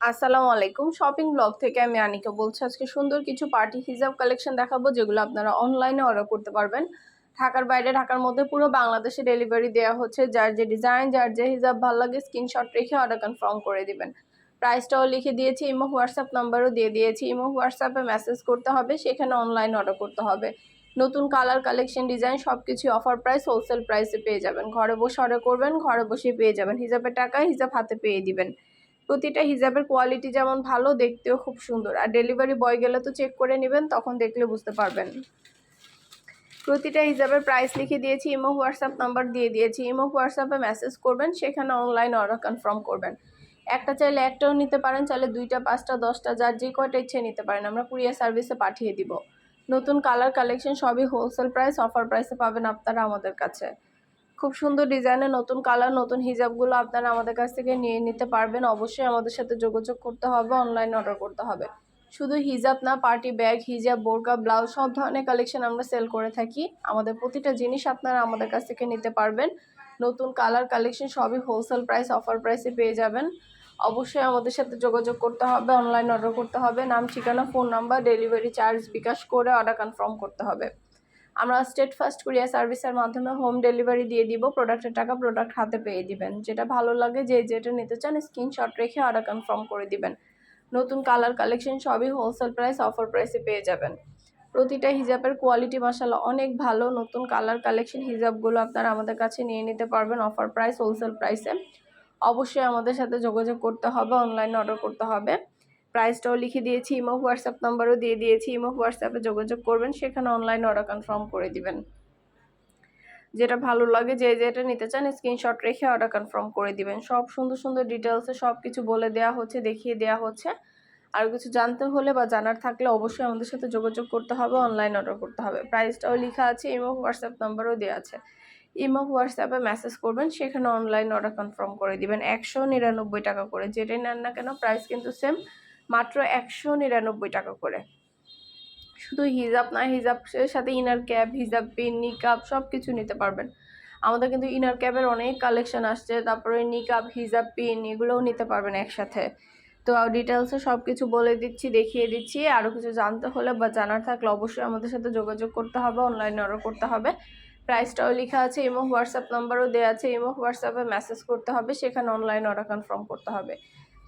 আসসালামু আলাইকুম। Shopping blog থেকে আমি আনিকা বলছি, আজকে সুন্দর কিছু পার্টি হিজাব কালেকশন দেখাবো, যেগুলো আপনারা অনলাইনে অর্ডার করতে পারবেন। ঢাকার বাইরে, ঢাকার মধ্যে পুরো বাংলাদেশে ডেলিভারি দেওয়া হচ্ছে। যার যে ডিজাইন যার যে হিজাব ভালো লাগে স্ক্রিনশট রেখে অর্ডার কনফার্ম করে দিবেন। প্রাইসটাও লিখে দিয়েছি, ইমো, হোয়াটসঅ্যাপ নাম্বারও দিয়ে দিয়েছি। ইমো, হোয়াটসঅ্যাপে মেসেজ করতে হবে, সেখানে অনলাইন অর্ডার করতে হবে। নতুন কালার কালেকশন ডিজাইন সব কিছু অফার প্রাইস হোলসেল প্রাইসে পেয়ে যাবেন। ঘরে বসে অর্ডার করবেন, ঘরে বসে পেয়ে যাবেন। হিজাবের টাকা হিজাব হাতে পেয়ে দিবেন। প্রতিটা হিজাবের কোয়ালিটি যেমন ভালো, দেখতেও খুব সুন্দর। আর ডেলিভারি বয় গেলে তো চেক করে নেবেন, তখন দেখলে বুঝতে পারবেন। প্রতিটা হিজাবের প্রাইস লিখে দিয়েছি ইমো হোয়াটসঅ্যাপ নাম্বার দিয়ে দিয়েছি। ইমো হোয়াটসঅ্যাপে মেসেজ করবেন, সেখানে অনলাইন অর্ডার কনফার্ম করবেন। একটা চাইলে একটাও নিতে পারেন, চাইলে দুইটা, পাঁচটা, দশটা, যার যে কয়টা ইচ্ছে নিতে পারেন। আমরা কুরিয়ার সার্ভিসে পাঠিয়ে দিব। নতুন কালার কালেকশন সবই হোলসেল প্রাইস অফার প্রাইসে পাবেন আপনারা আমাদের কাছে। খুব সুন্দর ডিজাইনের নতুন কালার নতুন হিজাবগুলো আপনারা আমাদের কাছ থেকে নিয়ে নিতে পারবেন। অবশ্যই আমাদের সাথে যোগাযোগ করতে হবে অনলাইন অর্ডার করতে হবে। শুধু হিজাব না পার্টি ব্যাগ হিজাব, বোরকা ব্লাউজ সব ধরনের কালেকশন আমরা সেল করে থাকি। আমাদের প্রতিটা জিনিস আপনারা আমাদের কাছ থেকে নিতে পারবেন। নতুন কালার কালেকশন সবই হোলসেল প্রাইস অফার প্রাইসে পেয়ে যাবেন। অবশ্যই আমাদের সাথে যোগাযোগ করতে হবে অনলাইন অর্ডার করতে হবে। নাম, ঠিকানা phone number delivery charge bKash করে অর্ডার কনফার্ম করতে হবে। আমরা স্টেট ফার্স্ট কুরিয়ার সার্ভিসের মাধ্যমে হোম ডেলিভারি দিয়ে দিব প্রোডাক্টের টাকা প্রোডাক্ট হাতে পেয়ে দিবেন। যেটা ভালো লাগে, যে যেটা নিতে চান স্ক্রিনশট রেখে অর্ডার কনফার্ম করে দিবেন। নতুন কালার কালেকশন সবই হোলসেল প্রাইস অফার প্রাইসে পেয়ে যাবেন। প্রতিটা হিজাবের কোয়ালিটি মাসাল্লাহ অনেক ভালো। নতুন কালার কালেকশন হিজাবগুলো আপনারা আমাদের কাছে নিয়ে নিতে পারবেন অফার প্রাইস হোলসেল প্রাইসে অবশ্যই আমাদের সাথে যোগাযোগ করতে হবে অনলাইনে অর্ডার করতে হবে। প্রাইসটাও লিখে দিয়েছি ইমো হোয়াটসঅ্যাপ নাম্বারও দিয়ে দিয়েছি ইমো হোয়াটসঅ্যাপে যোগাযোগ করবেন, সেখানে অনলাইন অর্ডার কনফার্ম করে দিবেন। যেটা ভালো লাগে, যে যেটা নিতে চান স্ক্রিনশট রেখে অর্ডার কনফার্ম করে দিবেন। সব সুন্দর সুন্দর ডিটেলসে সব কিছু বলে দেওয়া হচ্ছে, দেখিয়ে দেওয়া হচ্ছে। আর কিছু জানতে হলে বা জানার থাকলে অবশ্যই আমাদের সাথে যোগাযোগ করতে হবে অনলাইন অর্ডার করতে হবে। প্রাইসটাও লেখা আছে ইমো হোয়াটসঅ্যাপ নাম্বারও দেওয়া আছে। ইমো হোয়াটসঅ্যাপে মেসেজ করবেন, সেখানে অনলাইন অর্ডার কনফার্ম করে দিবেন। একশো নিরানব্বই টাকা করে, যেটাই নেন না কেন প্রাইস কিন্তু সেম মাত্র একশো নিরানব্বই টাকা করে। শুধু হিজাব না, হিজাবের সাথে ইনার ক্যাপ হিজাব পিন নিকাপ সব কিছু নিতে পারবেন। আমাদের কিন্তু ইনার ক্যাপের অনেক কালেকশন আসছে, তারপরে নিকাপ হিজাব পিন এগুলোও নিতে পারবেন একসাথে। তো ডিটেলসে সব কিছু বলে দিচ্ছি, দেখিয়ে দিচ্ছি। আরও কিছু জানতে হলে বা জানার থাকলে অবশ্যই আমাদের সাথে যোগাযোগ করতে হবে অনলাইনে অর্ডার করতে হবে। প্রাইসটাও লেখা আছে ইমো হোয়াটসঅ্যাপ নাম্বারও দেওয়া আছে ইমো হোয়াটসঅ্যাপে মেসেজ করতে হবে, সেখানে অনলাইন অর্ডার কনফার্ম করতে হবে।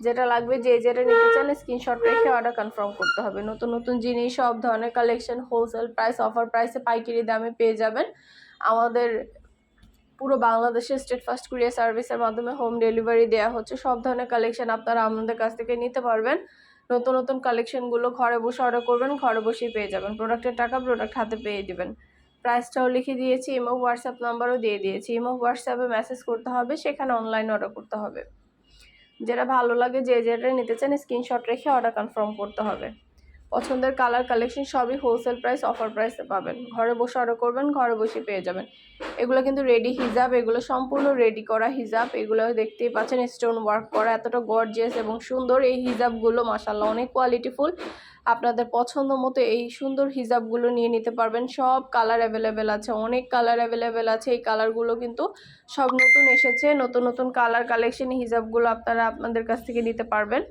যেটা লাগবে যে যেটা নিতে চান স্ক্রিনশট রেখে অর্ডার কনফার্ম করতে হবে। নতুন নতুন জিনিস, সব ধরনের কালেকশন হোলসেল প্রাইস অফার প্রাইসে পাইকারি দামে পেয়ে যাবেন। আমাদের পুরো বাংলাদেশের স্টেট ফার্স্ট কুরিয়ার সার্ভিসের মাধ্যমে হোম ডেলিভারি দেওয়া হচ্ছে। সব ধরনের কালেকশন আপনারা আমাদের কাছ থেকে নিতে পারবেন। নতুন নতুন কালেকশনগুলো ঘরে বসে অর্ডার করবেন, ঘরে বসেই পেয়ে যাবেন। প্রোডাক্টের টাকা প্রোডাক্ট হাতে পেয়ে দেবেন। প্রাইসটাও লিখে দিয়েছি ইমো হোয়াটসঅ্যাপ নাম্বারও দিয়ে দিয়েছি। ইমো হোয়াটসঅ্যাপে মেসেজ করতে হবে, সেখানে অনলাইন অর্ডার করতে হবে। যেটা ভালো লাগে যে যেটা নিতে চান স্ক্রিনশট রেখে অর্ডার কনফার্ম করতে হবে। পছন্দের কালার কালেকশন সবই হোলসেল প্রাইস অফার প্রাইসে পাবেন। ঘরে বসে অর্ডার করবেন, ঘরে বসে পেয়ে যাবেন। এগুলো কিন্তু রেডি হিজাব, এগুলো সম্পূর্ণ রেডি করা হিজাব। এগুলো দেখতেই পাচ্ছেন স্টোন ওয়ার্ক করা, এতটা গর্জিয়াস এবং সুন্দর এই হিজাবগুলো মাসাল্লাহ অনেক কোয়ালিটিফুল আপনাদের পছন্দ মতো এই সুন্দর হিজাবগুলো নিয়ে নিতে পারবেন। সব কালার অ্যাভেলেবেল আছে, অনেক কালার অ্যাভেলেবেল আছে। এই কালারগুলো কিন্তু সব নতুন এসেছে। নতুন নতুন কালার কালেকশন হিজাবগুলো আপনারা আপনাদের কাছ থেকে নিতে পারবেন।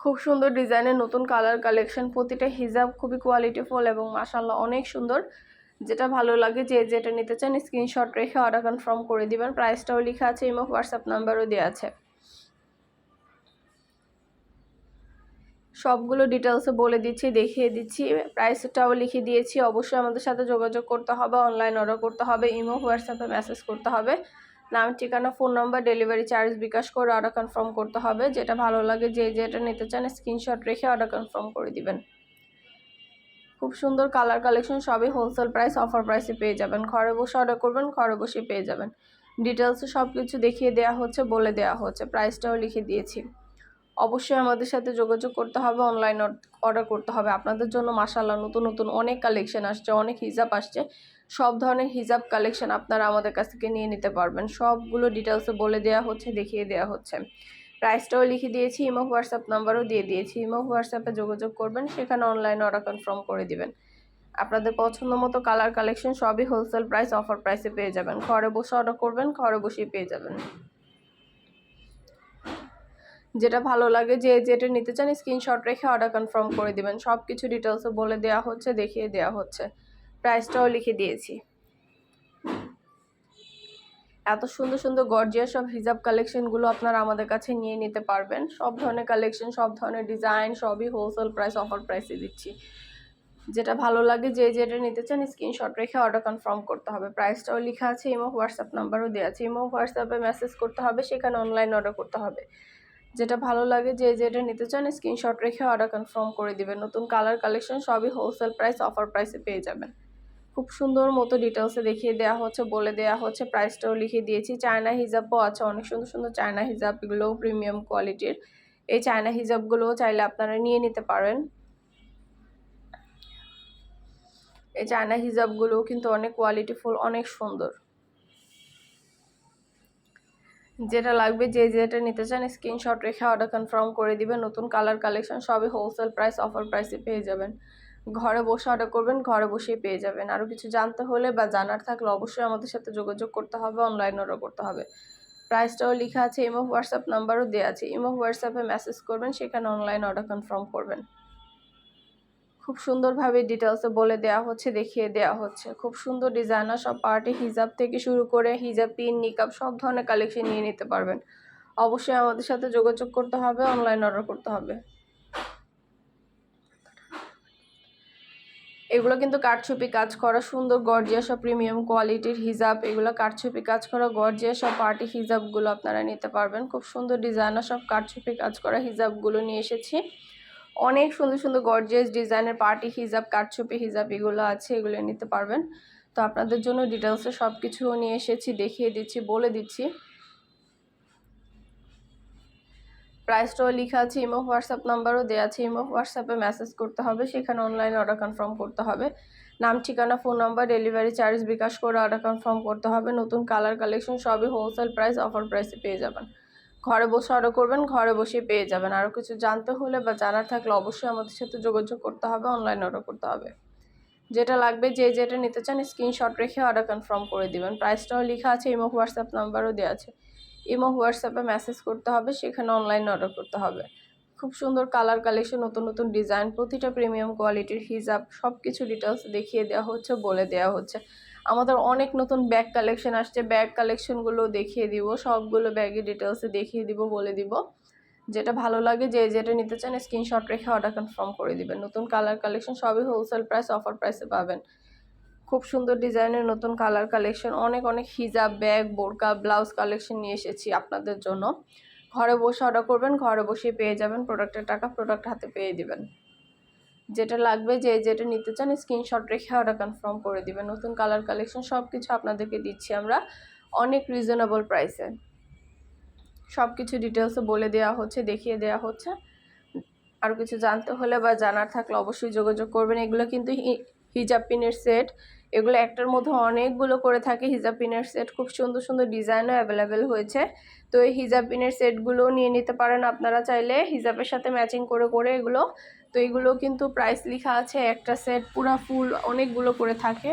খুব সুন্দর ডিজাইনের নতুন কালার কালেকশন। প্রতিটা হিজাব খুবই কোয়ালিটিফুল এবং মাসাল্লাহ অনেক সুন্দর। যেটা ভালো লাগে যে যেটা নিতে চান স্ক্রিনশট রেখে অর্ডার কনফার্ম করে দিবেন। প্রাইসটাও লেখা আছে ইমো হোয়াটসঅ্যাপ নাম্বারও দেওয়া আছে। সবগুলো ডিটেলসে বলে দিচ্ছি, দেখিয়ে দিচ্ছি। প্রাইসটাও লিখে দিয়েছি। অবশ্যই আমাদের সাথে যোগাযোগ করতে হবে অনলাইন অর্ডার করতে হবে ইমো হোয়াটসঅ্যাপে মেসেজ করতে হবে। নাম, ঠিকানা, phone number, delivery charge bKash করে অর্ডার কনফার্ম করতে হবে। যেটা ভালো লাগে, যে যেটা নিতে চান স্ক্রিনশট রেখে অর্ডার কনফার্ম করে দিবেন। খুব সুন্দর কালার কালেকশন সবই হোলসেল প্রাইস অফার প্রাইসে পেয়ে যাবেন। ঘরে বসে অর্ডার করবেন, ঘরে বসে পেয়ে যাবেন। ডিটেলসে সব কিছু দেখিয়ে দেওয়া হচ্ছে, বলে দেওয়া হচ্ছে। প্রাইসটাও লিখে দিয়েছি। অবশ্যই আমাদের সাথে যোগাযোগ করতে হবে অনলাইন অর্ডার করতে হবে। আপনাদের জন্য মাসাল্লাহ নতুন নতুন অনেক কালেকশন আসছে, অনেক হিজাব আসছে। সব ধরনের হিজাব কালেকশন আপনারা আমাদের কাছ থেকে নিয়ে নিতে পারবেন। সবগুলো ডিটেলসে বলে দেওয়া হচ্ছে, দেখিয়ে দেওয়া হচ্ছে। প্রাইসটাও লিখে দিয়েছি ইমো হোয়াটসঅ্যাপ নাম্বারও দিয়ে দিয়েছি। ইমো হোয়াটসঅ্যাপে যোগাযোগ করবেন, সেখানে অনলাইন অর্ডার কনফার্ম করে দিবেন। আপনাদের পছন্দ মতো কালার কালেকশন সবই হোলসেল প্রাইস অফার প্রাইসে পেয়ে যাবেন। ঘরে বসে অর্ডার করবেন, ঘরে বসেই পেয়ে যাবেন। যেটা ভালো লাগে, যে যেটা নিতে চান স্ক্রিনশট রেখে অর্ডার কনফার্ম করে দিবেন। সব কিছু ডিটেলসে বলে দেওয়া হচ্ছে, দেখিয়ে দেওয়া হচ্ছে। প্রাইসটাও লিখে দিয়েছি। এত সুন্দর সুন্দর গর্জিয়া সব হিজাব কালেকশনগুলো আপনারা আমাদের কাছে নিয়ে নিতে পারবেন। সব ধরনের কালেকশন সব ধরনের ডিজাইন সবই হোলসেল প্রাইস অফার প্রাইসে দিচ্ছি। যেটা ভালো লাগে, যে যেটা নিতে চান স্ক্রিনশট রেখে অর্ডার কনফার্ম করতে হবে। প্রাইসটাও লেখা আছে ইমো হোয়াটসঅ্যাপ নাম্বারও দেওয়া আছে। ইমো হোয়াটসঅ্যাপে মেসেজ করতে হবে, সেখানে অনলাইন অর্ডার করতে হবে। যেটা ভালো লাগে, যে যেটা নিতে চান স্ক্রিনশট রেখে অর্ডার কনফার্ম করে দিবেন। নতুন কালার কালেকশন সবই হোলসেল প্রাইস অফার প্রাইসে পেয়ে যাবেন। খুব সুন্দর মতো ডিটেলসে দেখিয়ে দেওয়া হচ্ছে, বলে দেওয়া হচ্ছে প্রাইসটাও লিখে দিয়েছি। চায়না হিজাবও আছে, অনেক সুন্দর সুন্দর চায়না হিজাব এগুলোও প্রিমিয়াম কোয়ালিটির এই চায়না হিজাবগুলোও চাইলে আপনারা নিয়ে নিতে পারেন। এই চায়না হিজাবগুলোও কিন্তু অনেক কোয়ালিটিফুল অনেক সুন্দর। যেটা লাগবে, যে যেটা নিতে চান স্ক্রিনশট রেখে অর্ডার কনফার্ম করে দিবেন। নতুন কালার কালেকশন সবই হোলসেল প্রাইস অফার প্রাইসে পেয়ে যাবেন। ঘরে বসে অর্ডার করবেন, ঘরে বসেই পেয়ে যাবেন। আরও কিছু জানতে হলে বা জানার থাকলে অবশ্যই আমাদের সাথে যোগাযোগ করতে হবে অনলাইন অর্ডার করতে হবে। প্রাইসটাও লেখা আছে ইমো হোয়াটসঅ্যাপ নাম্বারও দেওয়া আছে। ইমো হোয়াটসঅ্যাপে মেসেজ করবেন, সেখানে অনলাইন অর্ডার কনফার্ম করবেন। খুব সুন্দরভাবে ডিটেলসে বলে দেওয়া হচ্ছে, দেখিয়ে দেওয়া হচ্ছে। খুব সুন্দর ডিজাইনার সব পার্টি হিজাব থেকে শুরু করে হিজাব পিন নিকাব সব ধরনের কালেকশন নিয়ে নিতে পারবেন। অবশ্যই আমাদের সাথে যোগাযোগ করতে হবে অনলাইন অর্ডার করতে হবে। এগুলো কিন্তু কাঠছুপি কাজ করা, সুন্দর গর্জিয়া সব প্রিমিয়াম কোয়ালিটির হিজাব। এগুলো কাঠছুপি কাজ করা গর্জিয়া সব পার্টি হিজাবগুলো আপনারা নিতে পারবেন। খুব সুন্দর ডিজাইনার সব কাঠছুপি কাজ করা হিজাবগুলো নিয়ে এসেছি। অনেক সুন্দর সুন্দর গর্জিয়াস ডিজাইনের পার্টি হিজাব, কাঠছুপি হিজাব এগুলো আছে, এগুলো নিতে পারবেন। তো আপনাদের জন্য ডিটেলসে সব কিছু নিয়ে এসেছি, দেখিয়ে দিচ্ছি, বলে দিচ্ছি। প্রাইসটাও লেখা আছে ইমো হোয়াটসঅ্যাপ নাম্বারও দেওয়া আছে। ইমো হোয়াটসঅ্যাপে মেসেজ করতে হবে। সেখানে অনলাইন অর্ডার কনফার্ম করতে হবে। নাম, ঠিকানা phone number delivery charge bKash করে অর্ডার কনফার্ম করতে হবে। নতুন কালার কালেকশন সবই হোলসেল প্রাইস অফার প্রাইসে পেয়ে যাবেন। ঘরে বসে অর্ডার করবেন, ঘরে বসে পেয়ে যাবেন। আরও কিছু জানতে হলে বা জানার থাকলে অবশ্যই আমাদের সাথে যোগাযোগ করতে হবে অনলাইন অর্ডার করতে হবে। যেটা লাগবে, যে যেটা নিতে চান স্ক্রিনশট রেখে অর্ডার কনফার্ম করে দিবেন। প্রাইসটাও লেখা আছে ইমো হোয়াটসঅ্যাপ নাম্বারও দেওয়া আছে। ইমো, হোয়াটসঅ্যাপে মেসেজ করতে হবে, সেখানে অনলাইন অর্ডার করতে হবে। খুব সুন্দর কালার কালেকশন নতুন নতুন ডিজাইন প্রতিটা প্রিমিয়াম কোয়ালিটির হিজাব সব কিছু ডিটেলস দেখিয়ে দেওয়া হচ্ছে, বলে দেওয়া হচ্ছে। আমাদের অনেক নতুন ব্যাগ কালেকশন আসছে ব্যাগ কালেকশনগুলো দেখিয়ে দিব, সবগুলো ব্যাগের ডিটেলসে দেখিয়ে দিব, বলে দিব। যেটা ভালো লাগে, যে যেটা নিতে চান স্ক্রিনশট রেখে অর্ডার কনফার্ম করে দিবেন। নতুন কালার কালেকশন সবই হোলসেল প্রাইস অফার প্রাইসে পাবেন। খুব সুন্দর ডিজাইনের নতুন কালার কালেকশন অনেক অনেক হিজাব ব্যাগ বোরকা ব্লাউজ কালেকশন নিয়ে এসেছি আপনাদের জন্য। ঘরে বসে অর্ডার করবেন, ঘরে বসে পেয়ে যাবেন। প্রোডাক্টের টাকা প্রোডাক্ট হাতে পেয়ে দিবেন। যেটা লাগবে, যে যেটা নিতে চান স্ক্রিনশট রেখে অর্ডার কনফার্ম করে দিবেন। নতুন কালার কালেকশন সব কিছু আপনাদেরকে দিচ্ছি আমরা অনেক রিজনেবল প্রাইসে সব কিছু ডিটেলসে বলে দেওয়া হচ্ছে, দেখিয়ে দেওয়া হচ্ছে। আর কিছু জানতে হলে বা জানার থাকলে অবশ্যই যোগাযোগ করবেন। এগুলো কিন্তু হিজাব পিনের সেট এগুলো একটার মধ্যে অনেকগুলো করে থাকে। হিজাব পিনের সেট খুব সুন্দর সুন্দর ডিজাইনও অ্যাভেলেবেল হয়েছে। তো এই হিজাব পিনের সেটগুলো নিয়ে নিতে পারেন আপনারা চাইলে। হিজাবের সাথে ম্যাচিং করে করে এগুলো। তো এগুলো কিন্তু প্রাইস লেখা আছে, একটা সেট পুরা ফুল অনেকগুলো করে থাকে।